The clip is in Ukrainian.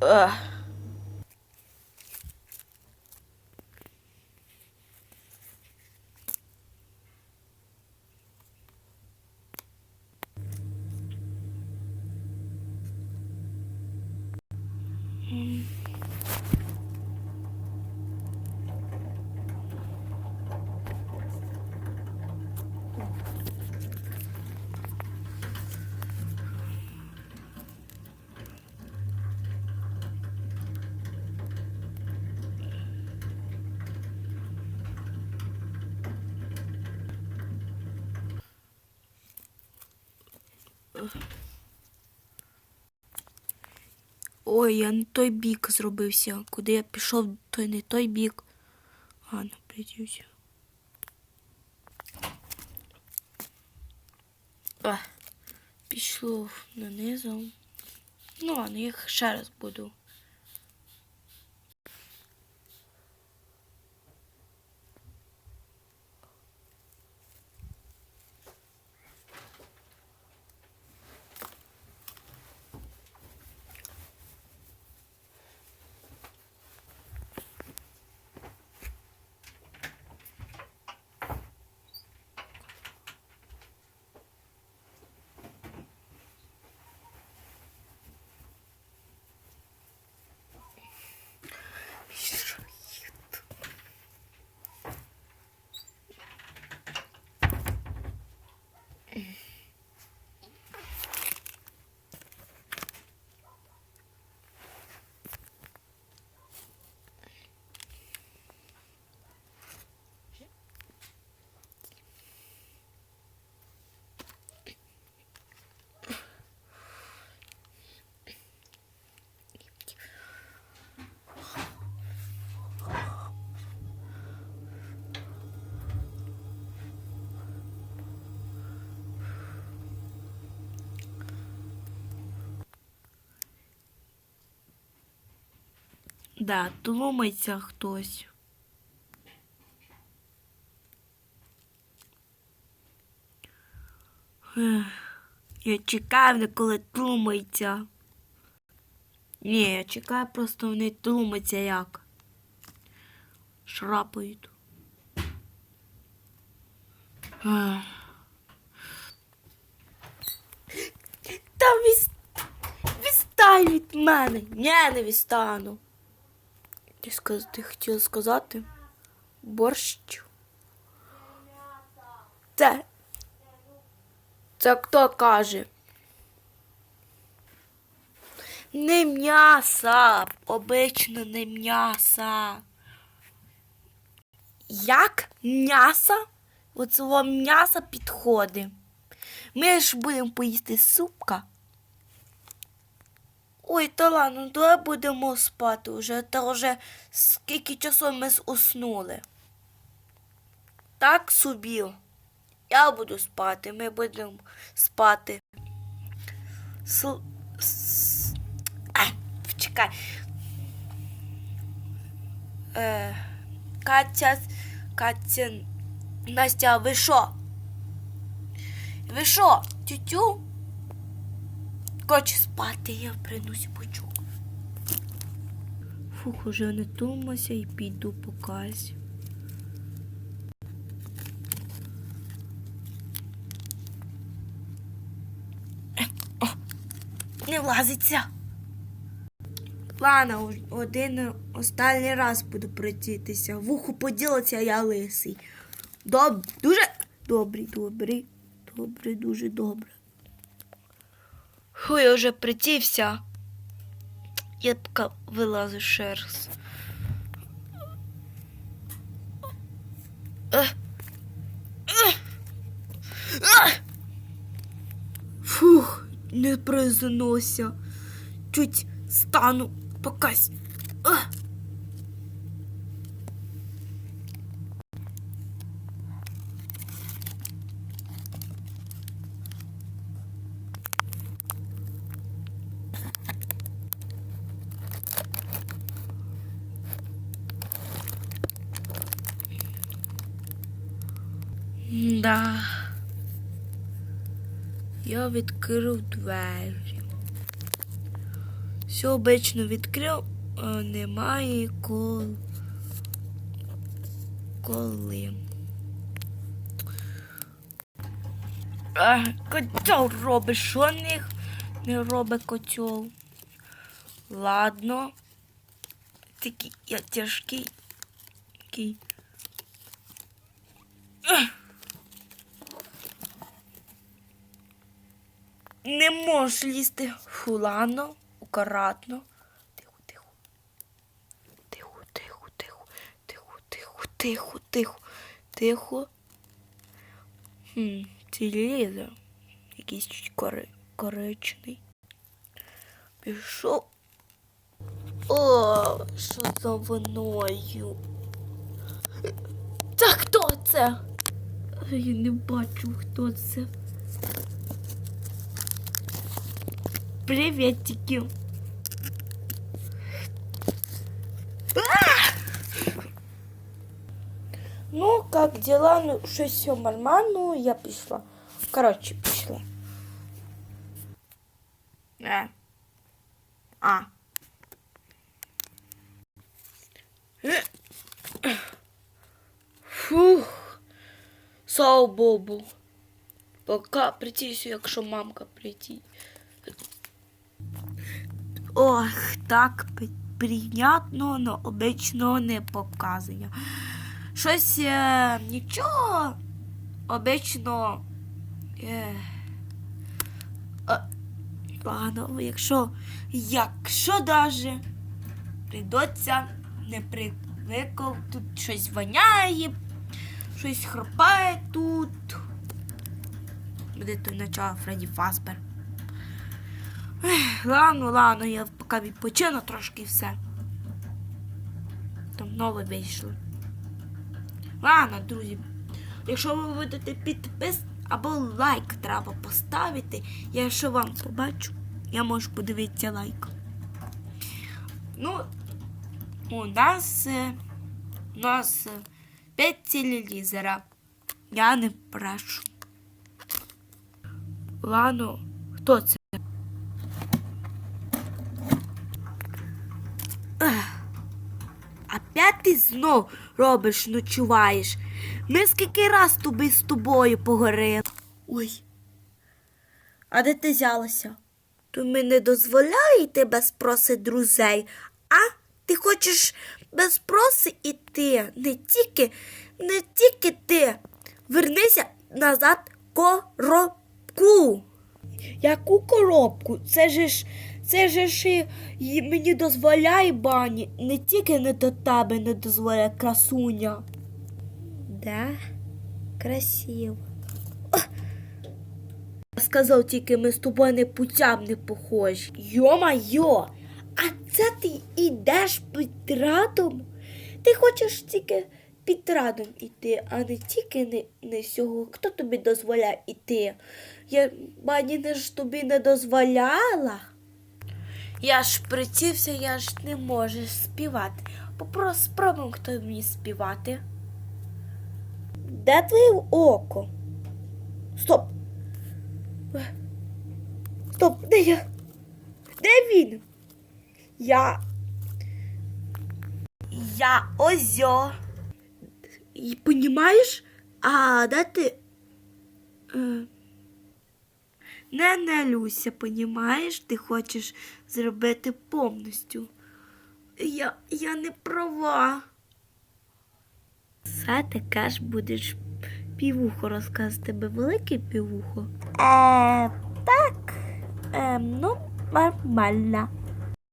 呃。嗯。Ой, я не той бік зробився. Куди я пішов, той не той бік. А, придюся. А, пішло нанизу. Ну, ладно, я ще раз буду. Да, тлумається хтось. Я чекаю, коли тлумається. Ні, я чекаю, просто вони тлуматься як. Шрапають. Та віс... відстань від мене. Ні, не відстану. Ти, сказ... ти хотіла сказати? Борщ. Це. Це хто каже? Не м'яса, обично не м'яса. Як м'ясо? Оцього м'яса підходить. Ми ж будемо поїсти супка. Ой, та ладно, давай будемо спати вже, та вже скільки часу ми уснули. Так собі. Я буду спати, ми будемо спати. Сл... с- Ай, чекай. Е, Катя, Катя, Настя, ви що? Ви що, тютю? Хочу спати, я приносю почук. Фух, уже не тумася і піду по казі. О, Не влазиться. Ладно, один останній раз буду прицітися. Вухо поділиться, я лисий. Доб... Дуже добрий, добрий, добрий, дуже добре. Фу, я вже притівся. Я пока вилазу ще. Ех. Ех. Ех. Фух, не признуся. Чуть стану покась. Ех. Да. Я відкрив двері. Все обично відкрив, а немає кол... коли. А, котел робить, що не, не робить котел? Ладно. Такий я тяжкий. Такий. Не можеш лізти. Фу, ладно. Тихо, тихо. Тихо, тихо, тихо, тихо, тихо, тихо, тихо, тихо. Хм, телевізор. Якийсь чуть кори... коричний. Пішов. О, що за виною? Та хто це? Я не бачу, хто це. Приветики. А! Ну, как дела? Ну, что все нормально, я пішла. Короче, пішла. Э. А. Е. Фух. Слава Богу. Пока прийти, якщо мамка прийти. Ох, так прийнятно, но обично не показує. Щось е, нічого обично. Е, е, ладно, якщо, якщо даже прийдеться не привикав, тут щось воняє, щось хропає тут. Буде той начало Фредді Фазбер. Ех, Ладно, ладно, я поки відпочину трошки все. Там нове вийшло. Ладно, друзі. Якщо ви будете підпис або лайк треба поставити, я що вам побачу, я можу подивитися лайк. Ну, у нас, е, у нас 5 телевізора. Я не брешу. Ладно, хто це? Опять ти знов робиш, ночуваєш. Ми скільки раз тобі з тобою поговорили. Ой. А де ти взялася? То ми не дозволяєте без проси друзей, а ти хочеш без проси іти. Не тільки, не тільки ти. Вернися назад коробку. Яку коробку? Це же ж, це же ж мені дозволяє бані, не тільки не до тебе не дозволяє красуня. Да, красиво. Сказав тільки ми з тобою не путям не похожі. Йо-майо, а це ти йдеш під радом? Ти хочеш тільки під радом іти, а не тільки не, не всього. Хто тобі дозволяє іти? Я бані не ж тобі не дозволяла. Я ж прицівся, я ж не можу співати. Попрос спробуй, хто вміє співати. Де твоє око? Стоп. Стоп, де я? Де він? Я. Я озьо. І понімаєш? А де ти? Не налюся, понімаєш? Ти хочеш зробити повністю. Я, я не права. Все таке ж будеш півухо розказувати Тебе велике півухо? Е, так. Е, ну, нормально.